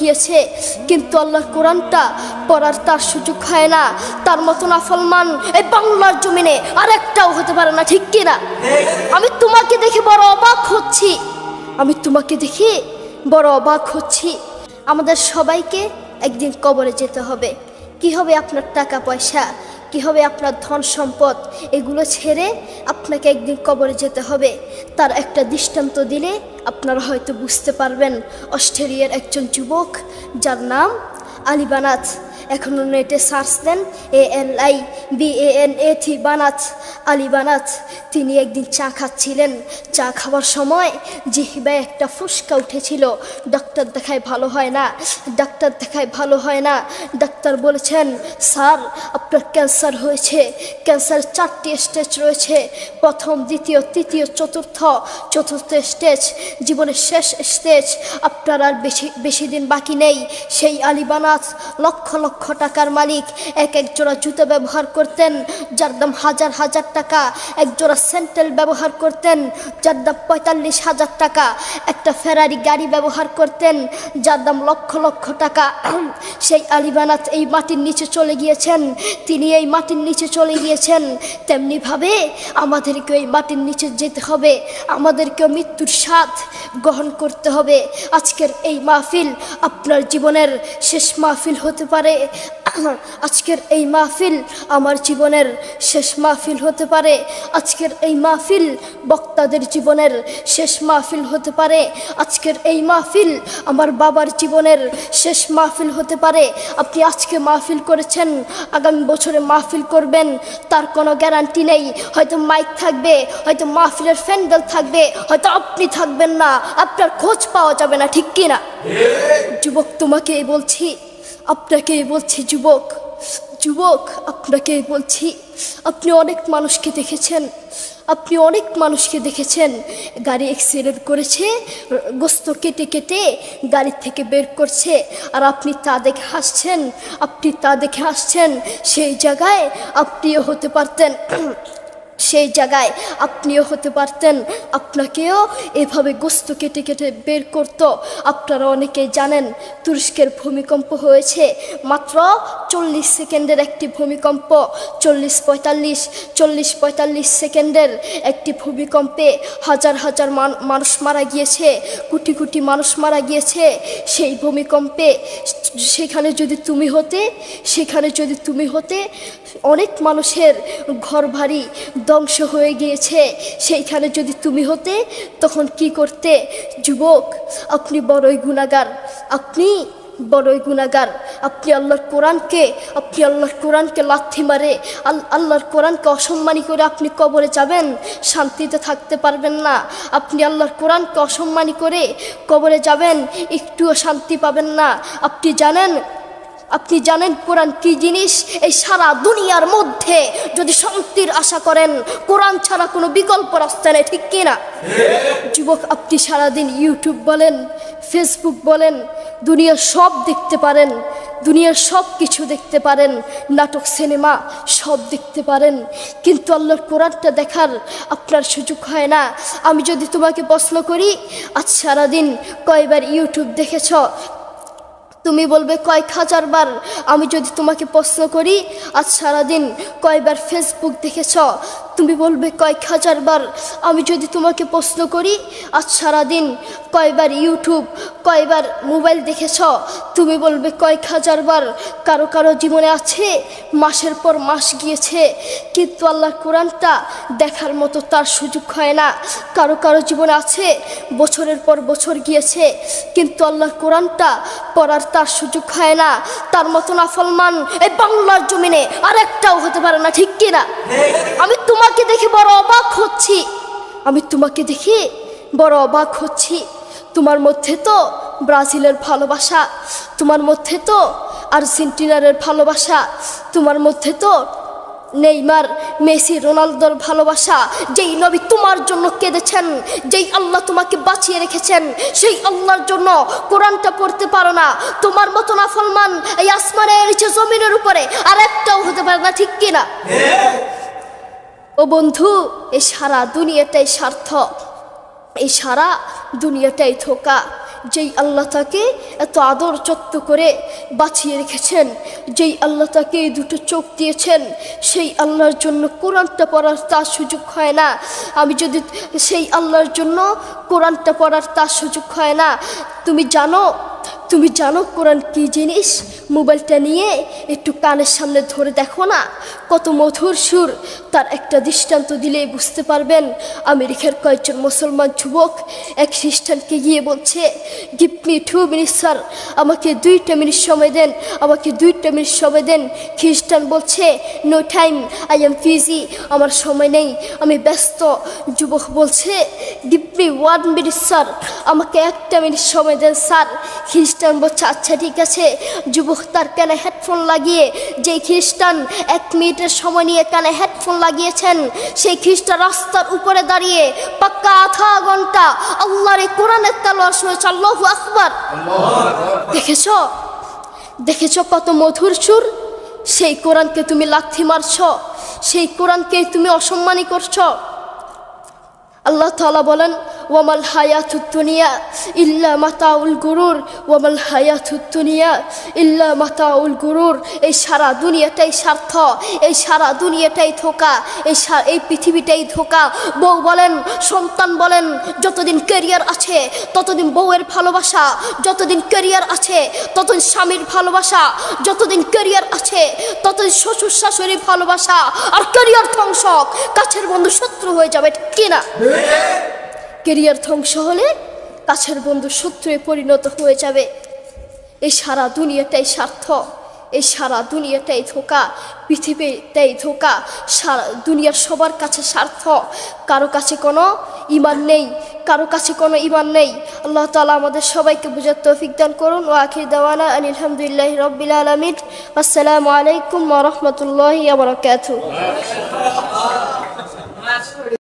গিয়েছে, কিন্তু আল্লাহর কোরআনটা পড়ার তার সুযোগ হয় না। তার মতন আফলমান এই বাংলার জমিনে আর একটাও হতে পারে না, ঠিক কিনা আমি তোমাকে দেখে বড় অবাক হচ্ছি। আমি তোমাকে দেখে বড় অবাক হচ্ছি। আমাদের সবাইকে একদিন কবরে যেতে হবে। কি হবে আপনার টাকা পয়সা? কি হবে আপনার ধন সম্পদ? এগুলো ছেড়ে আপনাকে একদিন কবরে যেতে হবে। তার একটা দৃষ্টান্ত দিলে আপনারা হয়তো বুঝতে পারবেন। অস্ট্রেলিয়ার একজন যুবক, যার নাম আলী বানাত এখন নেটে search then, A L I, B A N A T Banat, Ali Banat. তিনি একদিন চা খাচ্ছিলেন। চা খাওয়ার সময় জিহিবায় একটা ফুসকা উঠেছিল। ডাক্তার দেখায় ভালো হয় না, ডাক্তার দেখায় ভালো হয় না। ডাক্তার বলেছেন, স্যার, আপনার ক্যান্সার হয়েছে। ক্যান্সার চারটি স্টেজ রয়েছে। প্রথম, দ্বিতীয়, তৃতীয়, চতুর্থ চতুর্থ স্টেজ, জীবনের শেষ স্টেজ। আপনার আর বেশি বেশি দিন বাকি নেই। সেই আলিবানাথ লক্ষ লক্ষ টাকার মালিক। এক এক জোড়া জুতো ব্যবহার করতেন, যার দাম হাজার হাজার টাকা। এক জোড়া স্যান্ডেল ব্যবহার করতেন, যার দাম পঁয়তাল্লিশ হাজার টাকা। একটা ফেরারি গাড়ি ব্যবহার করতেন, যার দাম লক্ষ লক্ষ টাকা। সেই আলিবানাথ এই মাটির নিচে চলে গিয়েছেন। তিনি এই মাটির নিচে চলে গিয়েছেন। তেমনিভাবে আমাদেরকে এই মাটির নিচে যেতে হবে। আমাদেরকেও মৃত্যুর স্বাদ গ্রহণ করতে হবে। আজকের এই মাহফিল আপনার জীবনের শেষ মাহফিল হতে পারে। আজকের এই মাহফিল আমার জীবনের শেষ মাহফিল হতে পারে। আজকের এই মাহফিল বক্তাদের জীবনের শেষ মাহফিল হতে পারে। আজকের এই মাহফিল আমার বাবার জীবনের শেষ মাহফিল হতে পারে। আপনি আজকে মাহফিল করেছেন আগামী বছরে মাহফিল করবেন তার কোনো গ্যারান্টি নেই। হয়তো মাইক থাকবে হয়তো মাহফিলের ফ্যান্ডেল থাকবে হয়তো আপনি থাকবেন না। আপনার খোঁজ পাওয়া যাবে না ঠিক কি না যুবক তোমাকে বলছি আপনাকে বলছি, যুবক যুবক, আপনাকে বলছি, আপনি অনেক মানুষকে দেখেছেন, আপনি অনেক মানুষকে দেখেছেন, গাড়ি অ্যাক্সিডেন্ট করেছে, গোস্ত কেটে কেটে গাড়ি থেকে বের করছে, আর আপনি তা দেখে হাসছেন, আপনি তা দেখে হাসছেন, সেই জায়গায় আপনিও হতে পারতেন। সেই জায়গায় আপনিও হতে পারতেন, আপনাকেও এভাবে গোস্ত কেটে কেটে বের করতো। আপনারা অনেকেই জানেন, তুরস্কের ভূমিকম্প হয়েছে মাত্র চল্লিশ সেকেন্ডের একটি ভূমিকম্প। চল্লিশ পঁয়তাল্লিশ চল্লিশ পঁয়তাল্লিশ সেকেন্ডের একটি ভূমিকম্পে হাজার হাজার মানুষ মারা গিয়েছে, কোটি কোটি মানুষ মারা গিয়েছে। সেই ভূমিকম্পে সেখানে যদি তুমি হতে, সেখানে যদি তুমি হতে, অনেক মানুষের ঘর বাড়ি ধ্বংস হয়ে গিয়েছে। সেইখানে যদি তুমি হতে, তখন কি করতে? যুবক, আপনি বড়ই গুণাগার। আপনি বড়ই গুণাগার। আপনি আল্লাহর কোরআনকে, আপনি আল্লাহর কোরআনকে লাথি মারে। আল- আল্লাহর কোরআনকে অসম্মানী করে আপনি কবরে যাবেন। শান্তিতে থাকতে পারবেন না। আপনি আল্লাহর কোরআনকে অসম্মানী করে কবরে যাবেন। একটুও শান্তি পাবেন না। আপনি জানেন আপনি জানেন কোরআন কি জিনিস? এই সারা দুনিয়ার মধ্যে যদি শান্তির আশা করেন, কোরআন ছাড়া কোনো বিকল্প রাস্তা নেই, ঠিক কিনা? যুবক, আপনি সারাদিন ইউটিউব বলেন, ফেসবুক বলেন, দুনিয়ার সব দেখতে পারেন, দুনিয়ার সব কিছু দেখতে পারেন, নাটক, সিনেমা সব দেখতে পারেন, কিন্তু আল্লাহর কোরআনটা দেখার আপনার সুযোগ হয় না। আমি যদি তোমাকে প্রশ্ন করি, আজ সারাদিন কয়বার ইউটিউব দেখেছ? তুমি বলবে কয়েক হাজার বার, আমি যদি তোমাকে প্রশ্ন করি, আজ সারাদিন কয়বার ফেসবুক দেখেছ? তুমি বলবে কয়েক হাজার বার আমি যদি তোমাকে প্রশ্ন করি আজ সারাদিন কয়বার ইউটিউব কয়বার মোবাইল দেখেছ তুমি বলবে কয়েক হাজার বার কারও কারও জীবনে আছে মাসের পর মাস গিয়েছে কিন্তু আল্লাহর কোরআনটা দেখার মতো তার সুযোগ হয় না। কারও কারও জীবনে আছে বছরের পর বছর গিয়েছে কিন্তু আল্লাহর কোরআনটা পড়ার তার সুযোগ হয় না। তার মতন আফলমান এই বাংলার জমিনে আর একটাও হতে পারে না ঠিক কিনা আমি তোমাকে দেখে বড় অবাক হচ্ছি। আমি তোমাকে দেখে বড় অবাক হচ্ছি। তোমার মধ্যে তো ব্রাজিলের ভালোবাসা, তোমার মধ্যে তো আর্জেন্টিনারের ভালোবাসা, তোমার মধ্যে তো নেইমার, মেসি, রোনালদোর ভালোবাসা, যেই নবী তোমার জন্য কেঁদেছেন, যেই আল্লাহ তোমাকে বাঁচিয়ে রেখেছেন, সেই আল্লাহর জন্য কোরআনটা পড়তে পারো না। তোমার মতো না ফলমান এই আসমানের জমিনের উপরে আর একটাও হতে পারে না, ঠিক কিনা? ও বন্ধু এই সারা দুনিয়াটাই স্বার্থ। এই সারা দুনিয়াটাই ধোকা। যেই আল্লাহ তাকে এত আদর যত্ন করে বাঁচিয়ে রেখেছেন, যেই আল্লাহ তাকে এই দুটো চোখ দিয়েছেন, সেই আল্লাহর জন্য কোরআনটা পড়ার তার সুযোগ হয় না। আমি যদি সেই আল্লাহর জন্য কোরআনটা পড়ার তার সুযোগ হয় না, তুমি জানো তুমি জানো কোরআন কি জিনিস? মোবাইলটা নিয়ে একটু কানের সামনে ধরে দেখো না? কত মধুর সুর। তার একটা দৃষ্টান্ত দিলেই বুঝতে পারবেন, আমেরিকার কয়েকজন মুসলমান যুবক এক খ্রিস্টানকে গিয়ে বলছে give me two minute sir আমাকে দুইটা মিনিট সময় দেন, আমাকে দুইটা মিনিট সময় দেন। খ্রিস্টান বলছে no time I am busy আমার সময় নেই, আমি ব্যস্ত। যুবক বলছে give me one minute sir আমাকে একটা মিনিট সময় দেন স্যার খ্রিস্টান বলছে আচ্ছা ঠিক আছে। যুবক তার কানে হেডফোন লাগিয়ে, যেই খ্রিস্টান এক মিনিটের সময় নিয়ে কানে হেডফোন লাগিয়েছেন, সেই খ্রিস্টান রাস্তার উপরে দাঁড়িয়ে পাক্কা আধা ঘণ্টা আল্লাহর এই কোরআনের তালোয়ার শুনেছে। আল্লাহু আকবার। দেখেছ? দেখেছ কত মধুর সুর? সেই কোরআনকে তুমি লাথি মারছ, সেই কোরআনকে তুমি অসম্মানী করছ। আল্লাহ তাআলা বলেন ওয়ামাল হায়াতুদ দুনিয়া ইল্লা মাতাউল গুরুর ওয়ামাল হায়াতুদ দুনিয়া ইল্লা মাতাউল গুরুর এই সারা দুনিয়াটাই স্বার্থ, এই সারা দুনিয়াটাই ধোকা, এই এই পৃথিবীটাই ধোকা। বউ বলেন, সন্তান বলেন, যতদিন ক্যারিয়ার আছে, ততদিন বউয়ের ভালোবাসা, যতদিন ক্যারিয়ার আছে, ততদিন স্বামীর ভালোবাসা, যতদিন ক্যারিয়ার আছে, ততদিন শ্বশুর শাশুড়ির ভালোবাসা, আর ক্যারিয়ার ধ্বংস কাছের বন্ধু শত্রু হয়ে যাবে ঠিক কিনা? কেরিয়ার ধ্বংস হলে কাছের বন্ধু শত্রুয়ে পরিণত হয়ে যাবে। এই সারা দুনিয়াটাই স্বার্থ এই সারা দুনিয়াটাই ধোকা, পৃথিবীটাই ধোকা, সারা দুনিয়ার সবার কাছে স্বার্থ। কারও কাছে কোনো ইমান নেই, কারও কাছে কোনো ইমান নেই। আল্লাহ তালা আমাদের সবাইকে বুঝার তৌফিক দান করুন। ও আখির দেওয়ানা আলহামদুলিল্লাহ রব্বিল আলমিন। আসসালামু আলাইকুম রহমতুল্লাহ আবরকাত